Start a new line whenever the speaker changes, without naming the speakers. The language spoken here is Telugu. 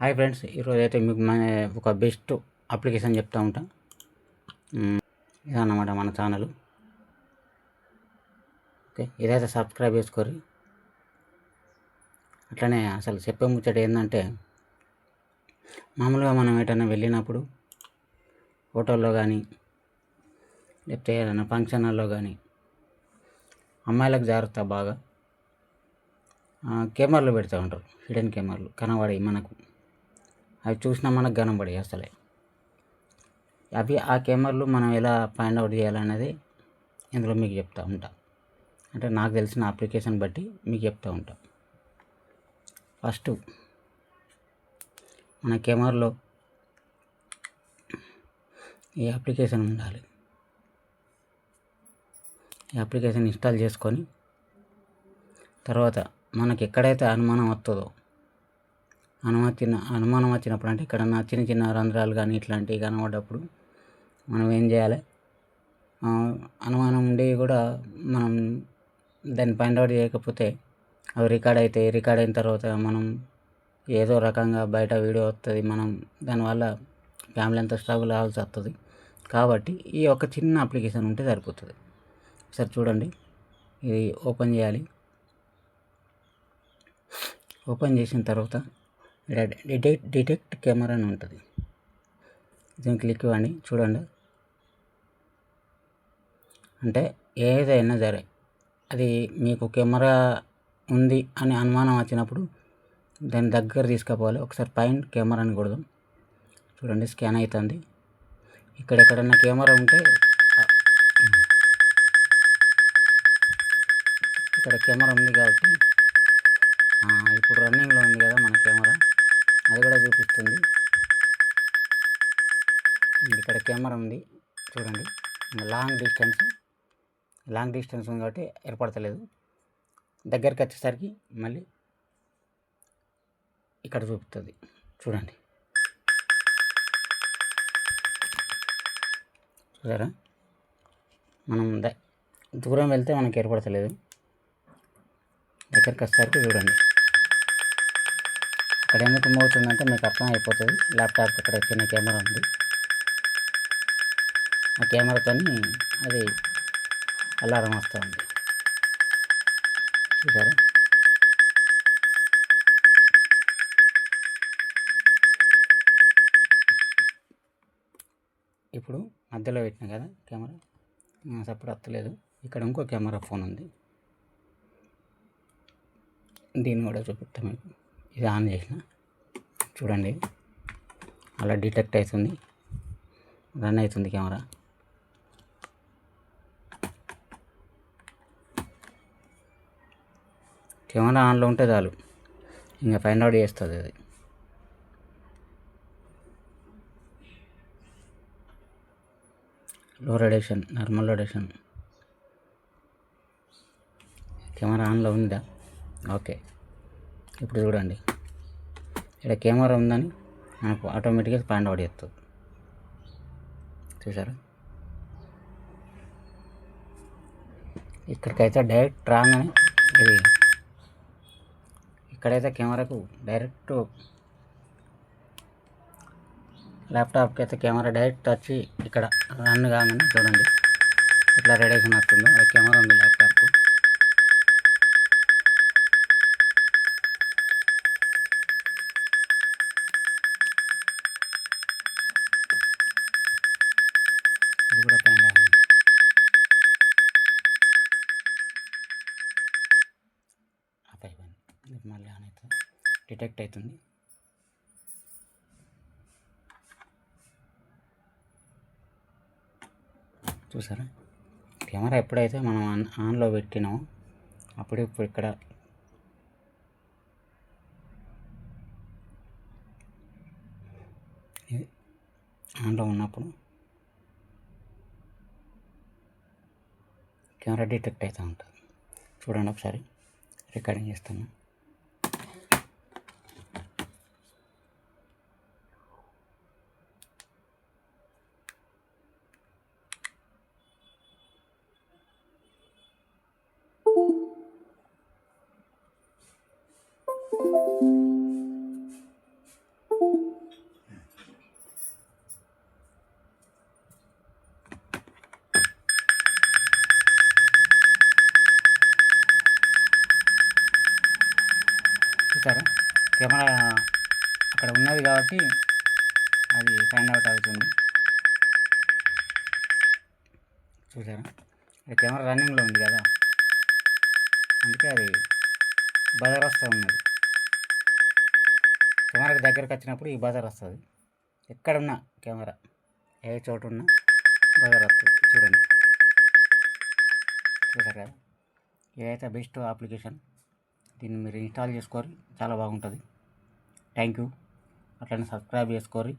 హాయ్ ఫ్రెండ్స్ ఈరోజు అయితే మీకు ఒక బెస్ట్ అప్లికేషన్ చెప్తా ఉంటా. ఇదన్నమాట మన ఛానల్. ఓకే ఇదైతే సబ్స్క్రైబ్ చేసుకోరు అట్లనే అసలు చెప్పే ముచ్చట ఏంటంటే మామూలుగా మనం ఎటైనా వెళ్ళినప్పుడు హోటల్లో కానీ లేకపోతే ఏదైనా ఫంక్షన్ హాల్లో కానీ అమ్మాయిలకు జాగ్రత్త బాగా. కెమెరాలు పెడతా ఉంటారు హిడెన్ కెమెరాలు కనబడి మనకు. అవి చూసినా మనకు కనబడి అసలే. అవి ఆ కెమెరాలు మనం ఎలా ఫైండ్ అవుట్ చేయాలనేది ఇందులో మీకు చెప్తా ఉంటా. అంటే నాకు తెలిసిన అప్లికేషన్ బట్టి మీకు చెప్తా ఉంటా. ఫస్ట్ మన కెమెరాలో ఈ అప్లికేషన్ ఉండాలి? ఈ అప్లికేషన్ ఇన్స్టాల్ చేసుకొని తర్వాత మనకి ఎక్కడైతే అనుమానం వస్తుందో అనుమతిన అనుమానం వచ్చినప్పుడు అంటే ఇక్కడ నా చిన్న చిన్న రంధ్రాలు కానీ ఇట్లాంటివి కనబడ్డప్పుడు మనం ఏం చేయాలి? అనుమానం ఉండి కూడా మనం దాన్ని ఫైండ్ అవుట్ చేయకపోతే అవి రికార్డ్ అవుతాయి రికార్డ్ అయిన తర్వాత మనం ఏదో రకంగా బయట వీడియో వస్తుంది మనం దానివల్ల ఫ్యామిలీ అంతా స్ట్రగుల్ అవ్వాల్సి వస్తుంది కాబట్టి ఈ ఒక చిన్న అప్లికేషన్ ఉంటే సరిపోతుంది. సరే చూడండి. ఇది ఓపెన్ చేయాలి. ఓపెన్ చేసిన తర్వాత డిటెక్ట్ డిటెక్ట్ కెమెరా అని ఉంటుంది. దీన్ని క్లిక్ ఇవ్వండి చూడండి. అంటే ఏదైనా సరే అది మీకు కెమెరా ఉంది అని అనుమానం వచ్చినప్పుడు దాని దగ్గర తీసుకుపోవాలి. ఒకసారి పైన కెమెరాని కొడదాం. చూడండి స్కాన్ అవుతుంది ఇక్కడ ఎక్కడన్నా కెమెరా ఉంటే ఇక్కడ కెమెరా ఉంది కాబట్టి ఇప్పుడు రన్నింగ్లో ఉంది కదా మన కెమెరా. చూపిస్తుంది. ఇక్కడ కెమెరా ఉంది. చూడండి. లాంగ్ డిస్టెన్స్ లాంగ్ డిస్టెన్స్ ఉంది కాబట్టి ఏర్పడతలేదు. దగ్గరికి వచ్చేసరికి మళ్ళీ ఇక్కడ చూపుతుంది. చూడండి. చూసారా? మనం దూరం వెళ్తే మనకి ఏర్పడతలేదు. దగ్గరికి వచ్చేసరికి చూడండి. ఇక్కడ ఎందుకు మూవ్ అవుతుందంటే మీకు అర్థం అయిపోతుంది ల్యాప్టాప్ ఇక్కడ చిన్న కెమెరా ఉంది. ఆ కెమెరాతో అది అలారం వస్తుంది. చూసారా ఇప్పుడు మధ్యలో పెట్టిన కదా కెమెరా? సపోర్ట్ వస్తలేదు. ఇక్కడ ఇంకో కెమెరా ఫోన్ ఉంది. దీన్ని కూడా చూపిస్తాం మీకు. ఇది ఆన్ చేసిన. చూడండి. అలా డిటెక్ట్ అవుతుంది. రన్ అవుతుంది కెమెరా. కెమెరా ఆన్లో ఉంటే చాలు. ఇంకా ఫైండ్ అవుట్ చేస్తుంది అది. లో రెడేషన్ నార్మల్ రేడియేషన్. కెమెరా ఆన్లో ఉందా? ఓకే. ఇప్పుడు చూడండి. ఇక్కడ కెమెరా ఉందని మనకు ఆటోమేటిక్గా ఫైండ్ అవుట్ చేస్తుంది. చూసారా ఇక్కడికైతే డైరెక్ట్ రాగానే ఇది ఇక్కడైతే కెమెరాకు డైరెక్ట్ ల్యాప్టాప్కి అయితే కెమెరా డైరెక్ట్ వచ్చి ఇక్కడ రన్ కాగానే చూడండి. ఇట్లా రేడియేషన్ వస్తుందో. అది కెమెరా ఉంది ల్యాప్టాప్కు ఇది కూడా పైన ఉంది ఆఫ్ అయిపోయింది ఇది మళ్ళీ ఆన్ అవుతుంది. డిటెక్ట్ అవుతుంది. చూసారా? కెమెరా ఎప్పుడైతే మనం ఆన్ ఆన్లో పెట్టినామో అప్పుడు ఇప్పుడు ఇక్కడ ఇది ఆన్లో ఉన్నప్పుడు కెమెరా డిటెక్ట్ అవుతూ ఉంటుంది. చూడండి ఒకసారి రికార్డింగ్ చేస్తాను చూసారా? కెమెరా అక్కడ ఉన్నది కాబట్టి అది ఫైండ్ అవుట్ అవుతుంది. చూసారా? అది కెమెరా రన్నింగ్లో ఉంది కదా. అందుకే అది బదరస్తా ఉన్నది. కెమెరాకి దగ్గరకు వచ్చినప్పుడు ఈ బజర్ వస్తుంది. ఎక్కడున్నా కెమెరా ఏ చోటు ఉన్నా బజర్ వస్తుంది. చూడండి. చూసారు కదా? ఇదైతే బెస్ట్ అప్లికేషన్ దీన్ని మీరు ఇన్స్టాల్ చేసుకోరు చాలా బాగుంటుంది. థ్యాంక్ యూ అట్లనే సబ్స్క్రైబ్ చేసుకోరి.